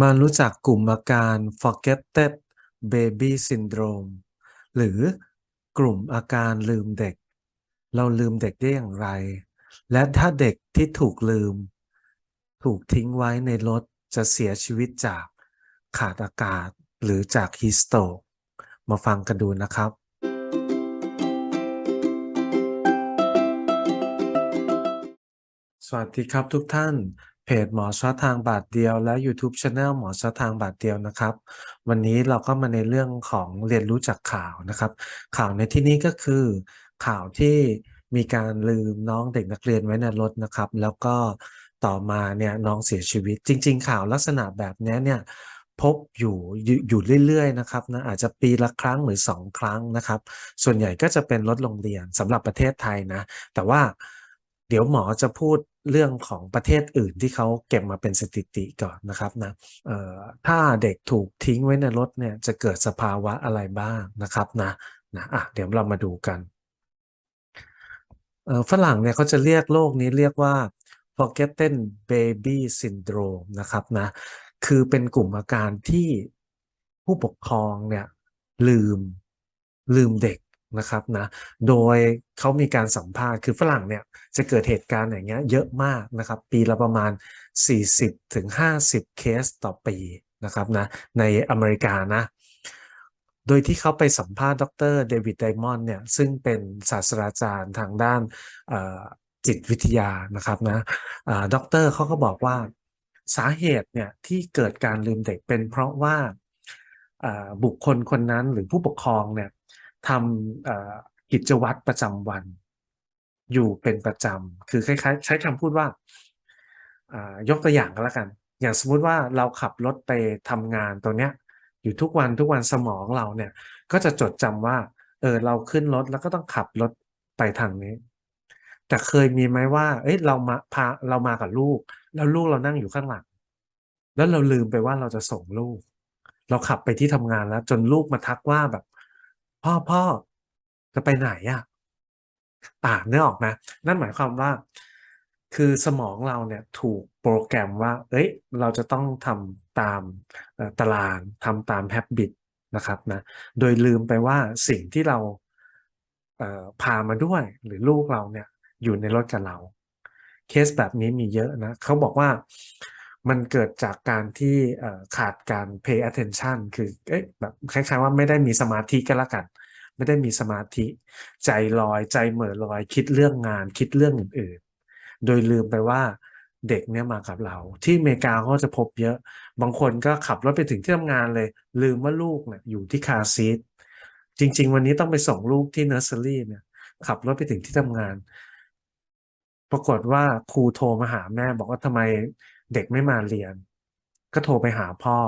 มารู้จักกลุ่มอาการ forgetted baby syndrome หรือกลุ่มอาการลืมเด็ก เราลืมเด็กได้อย่างไร และถ้าเด็กที่ถูกลืม ถูกทิ้งไว้ในรถจะเสียชีวิตจากขาดอากาศหรือจากฮิสโตกมาฟังกันดูนะครับสวัสดีครับทุกท่าน เพจหมอชอทางบาทเดียวและ YouTube Channel หมอชอทางบาทเดียวนะครับ วันนี้เราก็มาในเรื่องของเรียนรู้จากข่าวนะครับ ข่าวในที่นี้ก็คือ ข่าวที่มีการลืมน้องเด็กนักเรียนไว้ในรถนะครับ แล้วก็ต่อมาเนี่ยน้องเสียชีวิต จริง ๆ ข่าวลักษณะแบบนี้เนี่ยพบอยู่อยู่อยู่เรื่อยๆนะครับนะอาจจะปีละครั้งหรือ 2 ครั้งนะครับ ส่วนใหญ่ก็จะเป็นรถโรงเรียนสำหรับประเทศไทยนะ แต่ว่า เดี๋ยวหมอจะพูดเรื่องของประเทศอื่นที่เขาเก็บมาเป็นสถิติก่อนนะครับนะถ้าเด็กถูกทิ้งไว้ในรถเนี่ยจะเกิดสภาวะอะไรบ้างนะครับนะนะอะเดี๋ยวเรามาดูกันฝรั่งเนี่ยเขาจะเรียกโรคนี้เรียกว่า forgotten baby syndrome นะครับนะคือเป็นกลุ่มอาการที่ผู้ปกครองเนี่ยลืมลืมเด็ก นะครับนะ โดยเขามีการสัมภาษณ์คือฝรั่งเนี่ยจะเกิดเหตุการณ์อย่างเงี้ยเยอะมากนะครับ ปีละประมาณ40ถึงเคสต่อปีนะครับนะในอเมริกานะ โดยที่เขาไปสัมภาษณ์ดรเดวิดไดมอนด์เนี่ยซึ่งเป็นศาสตราจารย์ทางด้านจิตวิทยานะครับนะด็อกเตอร์เขาก็บอกว่าสาเหตุเนี่ยที่เกิดการลืมเด็กเป็นเพราะว่าบุคคลคนนั้นหรือผู้ปกครองเนี่ย ทำกิจวัตรประจำวัน อยู่เป็นประจำคือคล้ายๆ ใช้คำพูดว่ายกตัวอย่างก็แล้วกัน อย่างสมมุติว่าเราขับรถไปทำงานตัวเนี้ย อยู่ทุกวันทุกวันสมองเราเนี่ย ก็จะจดจำว่า เออเราขึ้นรถแล้วก็ต้องขับรถไปทางนี้ แต่เคยมีไหมว่า เอ้ยเรามาพาเรามากับลูก แล้วลูกเรานั่งอยู่ข้างหลัง แล้วเราลืมไปว่าเราจะส่งลูก เราขับไปที่ทำงานแล้ว จนลูกมาทักว่าแบบ พ่อพ่อจะไปไหนอะ่ะอ่าเนื้อออกนะนั่นหมายความว่า คือสมองเราเนี่ยถูกโปรแกรมว่า เอ้ย เราจะต้องทำตามตารางทำตามแฮบบิตนะครับนะ โดยลืมไปว่าสิ่งที่เราพามาด้วยหรือลูกเราเนี่ยอยู่ในรถกับเรา เคสแบบนี้มีเยอะนะเขาบอกว่า มันเกิดจากการที่ขาดการ pay attention คือเอ๊ะแบบคล้ายๆว่าไม่ได้มีสมาธิกันละกัน ไม่ได้มีสมาธิ ใจลอยใจเหม่อลอย คิดเรื่องงานคิดเรื่องอื่นๆ โดยลืมไปว่าเด็กเนี่ยมากับเรา ที่อเมริกาก็จะพบเยอะ บางคนก็ขับรถไปถึงที่ทำงานเลย ลืมว่าลูกเนี่ยอยู่ที่คาซีทจริง ๆ วันนี้ต้องไปส่งลูกที่เนอร์เซอรี่เนี่ย ขับรถไปถึงที่ทำงาน ปรากฏว่าครูโทรมาหาแม่บอกว่าทำไม เด็กไม่มาเรียน ก็โทรไปหาพ่อ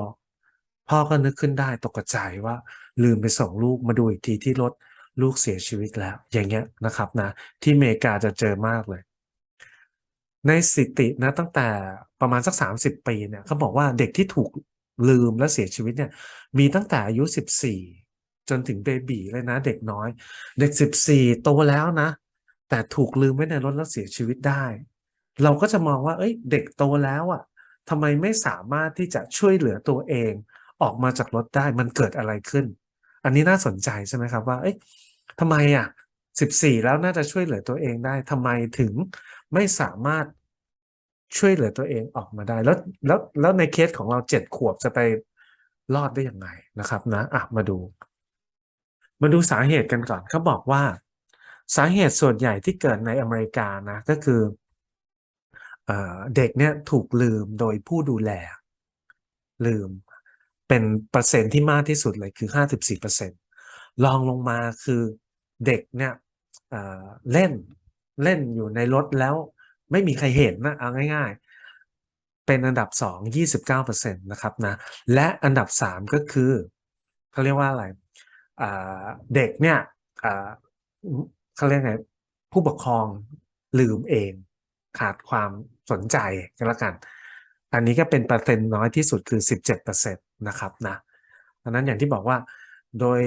พ่อก็นึกขึ้นได้ตกใจว่า ลืมไปส่งลูกมาดูอีกทีที่รถลูกเสียชีวิตแล้ว อย่างเงี้ยนะครับนะ ที่อเมริกาจะเจอมากเลย ในสถิตินะตั้งแต่ประมาณสัก 30 ปีเนี่ยเขาบอกว่าเด็กที่ถูกลืมและเสียชีวิตเนี่ยมีตั้งแต่อายุ 14 จนถึงเบบีเลยนะ เด็กน้อย เด็ก 14 โตแล้วนะ แต่ถูกลืมไว้ในรถแล้วเสียชีวิตได้ เราก็จะมองว่า เอ้ย เด็กโตแล้วอะ่ะทำไมไม่สามารถที่จะช่วยเหลือตัวเอง ออกมาจากรถได้มันเกิดอะไรขึ้น อันนี้น่าสนใจใช่ไหมครับว่า เอ้ยทำไมอะสิบสี่แล้วน่าจะช่วยเหลือตัวเองได้ทำไมถึงไม่สามารถช่วยเหลือตัวเองออกมาได้ แล้วแล้วแล้วในเคสของเราเจ็ดขวบจะไปรอดได้ยังไงนะครับนะอะมาดู มาดูสาเหตุกันก่อนเขาบอกว่า สาเหตุส่วนใหญ่ที่เกิดในอเมริกานะ ก็คือ เด็กเนี่ยถูกลืมโดยผู้ดูแล ลืมเป็นเปอร์เซ็นต์ที่มากที่สุดเลยคือ 54%ลองลงมาคือเด็กเนี่ยเล่นเล่นอยู่ในรถแล้วไม่มีใครเห็นนะเอาง่ายๆ เป็นอันดับ 2 29%นะครับนะและอันดับ 3 ก็คือเขาเรียกว่าอะไรเด็กเนี่ยเขาเรียกไงผู้ปกครองลืมเอง ขาดความสนใจก็แล้วกัน อันนี้ก็เป็นเปอร์เซ็นต์น้อยที่สุดคือ 17%นะครับนะดังนั้นอย่างที่บอกว่าโดย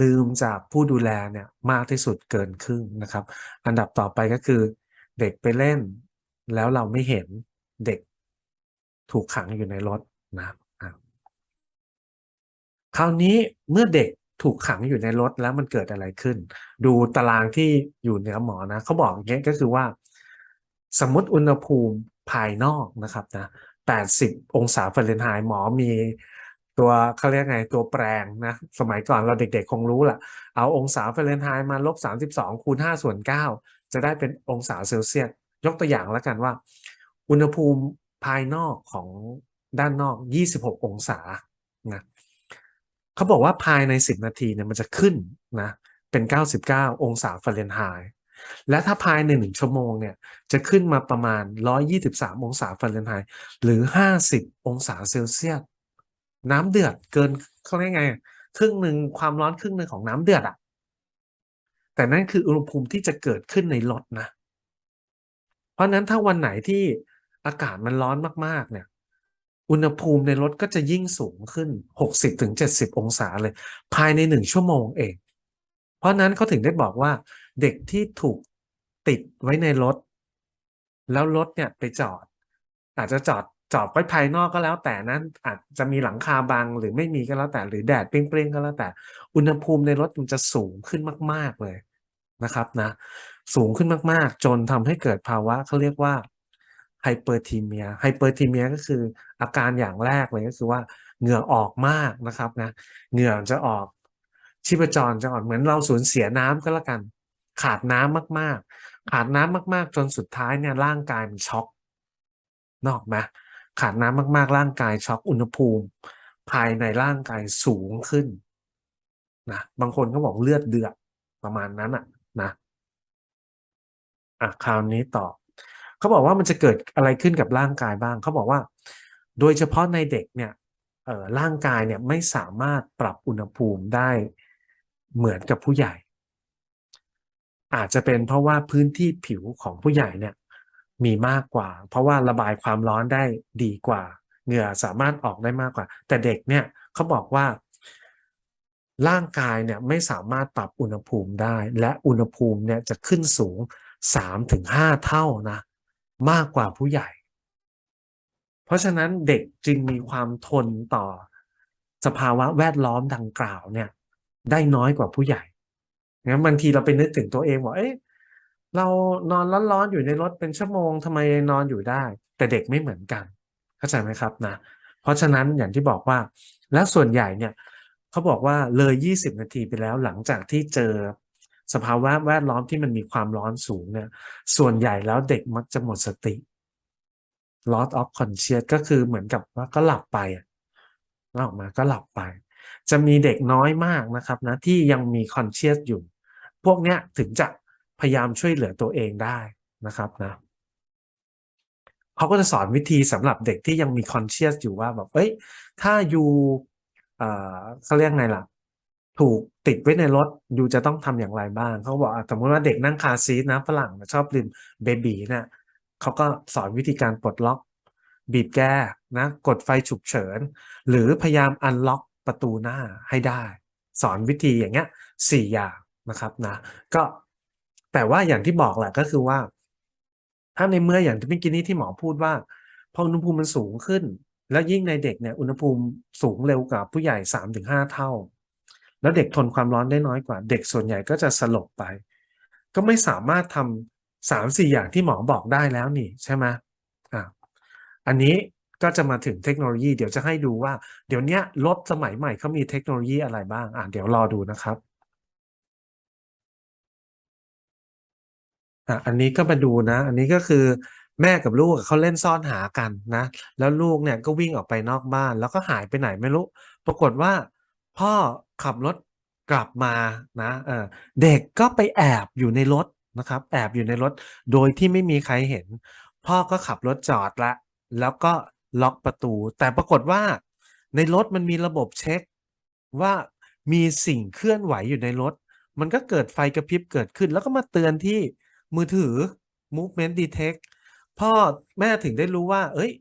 ลืมจากผู้ดูแลเนี่ยมากที่สุดเกินครึ่งนะครับ อันดับต่อไปก็คือ เด็กไปเล่น แล้วเราไม่เห็นเด็กถูกขังอยู่ในรถนะอะคราวนี้เมื่อเด็กถูกขังอยู่ในรถแล้วมันเกิดอะไรขึ้น ดูตารางที่อยู่เหนือหมอนะเขาบอกอย่างเงี้ยก็คือว่า สมมติอุณหภูมิภายนอกนะครับนะ80 องศาฟาเรนไฮต์หมอมีตัวเขาเรียกไงตัวแปลงนะสมัยก่อนเราเด็กๆคงรู้แหละเอาองศาฟาเรนไฮต์มาลบ32คูณ5ส่วน9จะได้เป็นองศาเซลเซียสยกตัวอย่างแล้วกันว่า อุณหภูมิภายนอกของด้านนอก 26 องศานะเขาบอกว่าภายใน 10 นาทีเนี่ยมันจะขึ้นนะเป็น 99 องศาฟาเรนไฮต์ และถ้าภายในหนึ่งชั่วโมงเนี่ยจะขึ้นมาประมาณ 123 องศาฟาเรนไฮต์หรือ 50 องศาเซลเซียสน้ำเดือดเกินเขาเรียกไง ครึ่งหนึ่งความร้อนครึ่งหนึ่งของน้ำเดือดอะแต่นั่นคืออุณหภูมิที่จะเกิดขึ้นในรถนะ เพราะนั้นถ้าวันไหนที่อากาศมันร้อนมากๆเนี่ยอุณหภูมิในรถก็จะยิ่งสูงขึ้น 60-70 องศาเลย ภายในหนึ่งชั่วโมงเอง เพราะนั้นเขาถึงได้บอกว่า เด็กที่ถูกติดไว้ในรถ แล้วรถเนี่ยไปจอด อาจจะจอดจอดไว้ภายนอกก็แล้ว แต่นั้นอาจจะมีหลังคาบังหรือไม่มีก็แล้วแต่ หรือแดดเปรี้ยงๆก็แล้วแต่ อุณหภูมิในรถมันจะสูงขึ้นมาก ๆเลยนะครับนะ สูงขึ้นมากๆ จนทำให้เกิดภาวะเขาเรียกว่าไฮเปอร์ทีเมียไฮเปอร์ทีเมียก็คืออาการอย่างแรกเลยก็คือว่าเหงื่อออกมากนะครับนะเหงื่อจะออกชีพจรจะอ่อนเหมือนเราสูญเสียน้ำก็แล้วกัน ขาดน้ำมาก ๆ ขาดน้ำมาก ๆ จนสุดท้ายเนี่ยร่างกายมันช็อกนอกไหมขาดน้ำมาก ๆ ร่างกายช็อกอุณหภูมิ ภายในร่างกายสูงขึ้นนะบางคนก็บอกเลือดเดือดประมาณนั้นอะนะอะคราวนี้ต่อเขาบอกว่ามันจะเกิดอะไรขึ้นกับร่างกายบ้างเขาบอกว่า โดยเฉพาะในเด็กเนี่ยเอ่อร่างกายเนี่ยไม่สามารถปรับอุณหภูมิได้เหมือนกับผู้ใหญ่ อาจจะเป็นเพราะว่าพื้นที่ผิวของผู้ใหญ่เนี่ยมีมากกว่า เพราะว่าระบายความร้อนได้ดีกว่า เหงื่อสามารถออกได้มากกว่า แต่เด็กเนี่ยเขาบอกว่า ร่างกายเนี่ยไม่สามารถปรับอุณหภูมิได้ และอุณหภูมิเนี่ยจะขึ้นสูง 3-5 เท่านะมากกว่าผู้ใหญ่ เพราะฉะนั้นเด็กจึงมีความทนต่อสภาวะแวดล้อมดังกล่าวเนี่ยได้น้อยกว่าผู้ใหญ่ งั้นบางทีเราไปนึกถึงตัวเองว่าเอ๊ะเรานอนร้อนๆอยู่ในรถเป็นชั่วโมงทำไมนอนอยู่ได้ แต่เด็กไม่เหมือนกัน เข้าใจไหมครับนะเพราะฉะนั้นอย่างที่บอกว่า และส่วนใหญ่เนี่ยเขาบอกว่าเลย 20 นาทีไปแล้วหลังจากที่เจอสภาวะแวดล้อมที่มันมีความร้อนสูงเนี่ย ส่วนใหญ่แล้วเด็กมักจะหมดสติ loss of conscious ก็คือเหมือนกับว่าก็หลับไปอะออกมาก็หลับไป จะมีเด็กน้อยมากนะครับนะที่ยังมี conscious อยู่ พวกเนี้ยถึงจะพยายามช่วยเหลือตัวเองได้นะครับนะเขาก็จะสอนวิธีสำหรับเด็กที่ยังมี conscious อยู่ว่าแบบเอ้ยถ้าอยู่เอ่อเขาเรียกไงล่ะ ถูกติดไว้ในรถยูจะต้องทำอย่างไรบ้างเขาบอกสมมติว่าเด็กนั่งคาซีทนะฝรั่งชอบดื่มเบบีนี่ยเขาก็สอนวิธีการปลดล็อก บีบแก้นะกดไฟฉุกเฉิน หรือพยายามอันล็อกประตูหน้าให้ได้ สอนวิธีอย่างเงี้ยสี่อย่าง นะครับนะก็แต่ว่าอย่างที่บอกแหละก็คือว่า ถ้าในเมื่ออย่างที่เมื่อกี้นี้ที่หมอพูดว่าพออุณหภูมิมันสูงขึ้น แล้วยิ่งในเด็กเนี่ยอุณหภูมิสูงเร็วกว่าผู้ใหญ่สามถึงห้าเท่า แล้วเด็กทนความร้อนได้น้อยกว่า เด็กส่วนใหญ่ก็จะสลบไป ก็ไม่สามารถทำสามสี่อย่างที่หมอบอกได้แล้วนี่ใช่ไหมอ่าอันนี้ก็จะมาถึงเทคโนโลยี เดี๋ยวจะให้ดูว่า เดี๋ยวนี้รถสมัยใหม่เขามีเทคโนโลยีอะไรบ้างอ่าเดี๋ยวรอดูนะครับ อะอันนี้ก็มาดูนะ อันนี้ก็คือแม่กับลูกเขาเล่นซ่อนหากันนะ แล้วลูกเนี่ยก็วิ่งออกไปนอกบ้าน แล้วก็หายไปไหนไม่รู้ ปรากฏว่า พ่อขับรถกลับมานะเออเด็กก็ไปแอบอยู่ในรถนะครับ แอบอยู่ในรถโดยที่ไม่มีใครเห็น พ่อก็ขับรถจอดละ แล้วก็ล็อกประตู แต่ปรากฏว่า ในรถมันมีระบบเช็ค ว่ามีสิ่งเคลื่อนไหวอยู่ในรถ มันก็เกิดไฟกระพริบเกิดขึ้น แล้วก็มาเตือนที่ มือถือ movement detect พ่อแม่ถึงได้รู้ว่า เอ้ย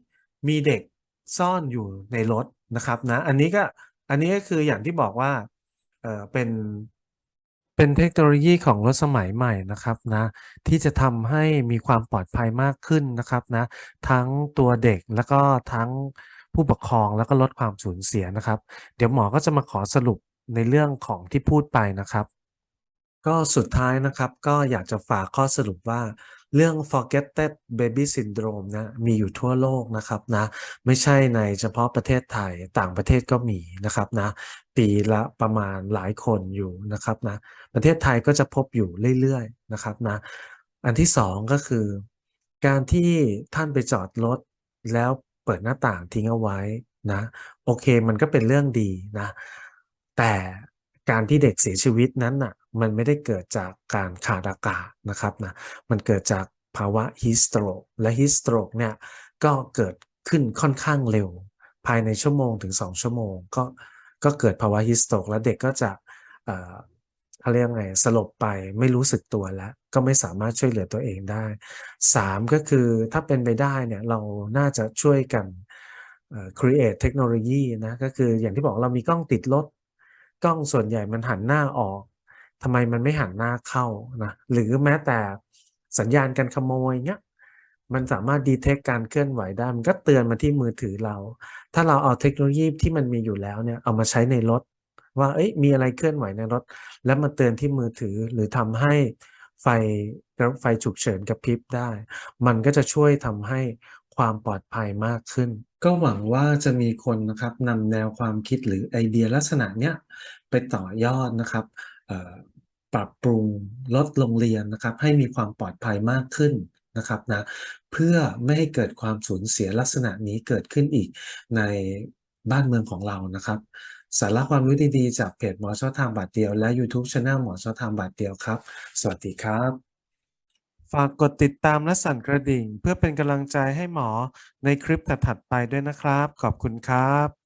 มีเด็กซ่อนอยู่ในรถนะครับนะ อันนี้ก็อันนี้ก็คืออย่างที่บอกว่า เออเป็นเป็นเทคโนโลยีของรถสมัยใหม่นะครับนะที่จะทำให้มีความปลอดภัยมากขึ้นนะครับนะทั้งตัวเด็กแล้วก็ทั้งผู้ปกครองแล้วก็ลดความสูญเสียนะครับ เดี๋ยวหมอก็จะมาขอสรุปในเรื่องของที่พูดไปนะครับ ก็สุดท้ายนะครับก็อยากจะฝากข้อสรุปว่าเรื่อง forgetted baby syndrome นะมีอยู่ทั่วโลกนะครับนะไม่ใช่ในเฉพาะประเทศไทยต่างประเทศก็มีนะครับนะปีละประมาณหลายคนอยู่นะครับนะประเทศไทยก็จะพบอยู่เรื่อยๆนะครับนะอันที่สองก็คือ การที่ท่านไปจอดรถแล้วเปิดหน้าต่างทิ้งเอาไว้นะโอเคมันก็เป็นเรื่องดีนะแต่ การที่เด็กเสียชีวิตนั้นน่ะมันไม่ได้เกิดจากการขาดอากาศนะครับนะมันเกิดจากภาวะฮีสโตรกและฮีสโตรกเนี่ยก็เกิดขึ้นค่อนข้างเร็ว ภายในชั่วโมงถึง 2 ชั่วโมง ก็ก็เกิดภาวะฮีสโตรกแล้วเด็กก็จะเอ่อเขาเรียกไงสลบไปไม่รู้สึกตัวแล้ว ก็ไม่สามารถช่วยเหลือตัวเองได้ 3 ก็คือถ้าเป็นไปได้เนี่ยเราน่าจะช่วยกัน create เทคโนโลยีนะก็คืออย่างที่บอกเรามีกล้องติดรถ กล้องส่วนใหญ่มันหันหน้าออกทำไมมันไม่หันหน้าเข้านะหรือแม้แต่สัญญาณการขโมยเงี้ยมันสามารถดีเทคการเคลื่อนไหวได้ มันก็เตือนมาที่มือถือเรา ถ้าเราเอาเทคโนโลยีที่มันมีอยู่แล้วเนี่ยเอามาใช้ในรถ ว่าเอ้ยมีอะไรเคลื่อนไหวในรถ แล้วมาเตือนที่มือถือหรือทำให้ไฟไฟฉุกเฉินกระพริบได้ มันก็จะช่วยทำให้ ความปลอดภัยมากขึ้น ก็หวังว่าจะมีคนนะครับนำแนวความคิดหรือไอเดียลักษณะเนี้ยไปต่อยอดนะครับปรับปรุงลดโรงเรียนนะครับ ให้มีความปลอดภัยมากขึ้นนะครับนะเพื่อไม่ให้เกิดความสูญเสียลักษณะนี้เกิดขึ้นอีกในบ้านเมืองของเรานะครับ สาระความรู้ดีๆ จากเพจหมอชอทางบาทเดียวและ YouTube Channel หมอชอทางบาทเดียวครับ สวัสดีครับ ฝากกดติดตามและสั่นกระดิ่ง เพื่อเป็นกำลังใจให้หมอในคลิปถัดๆไปด้วยนะครับ ขอบคุณครับ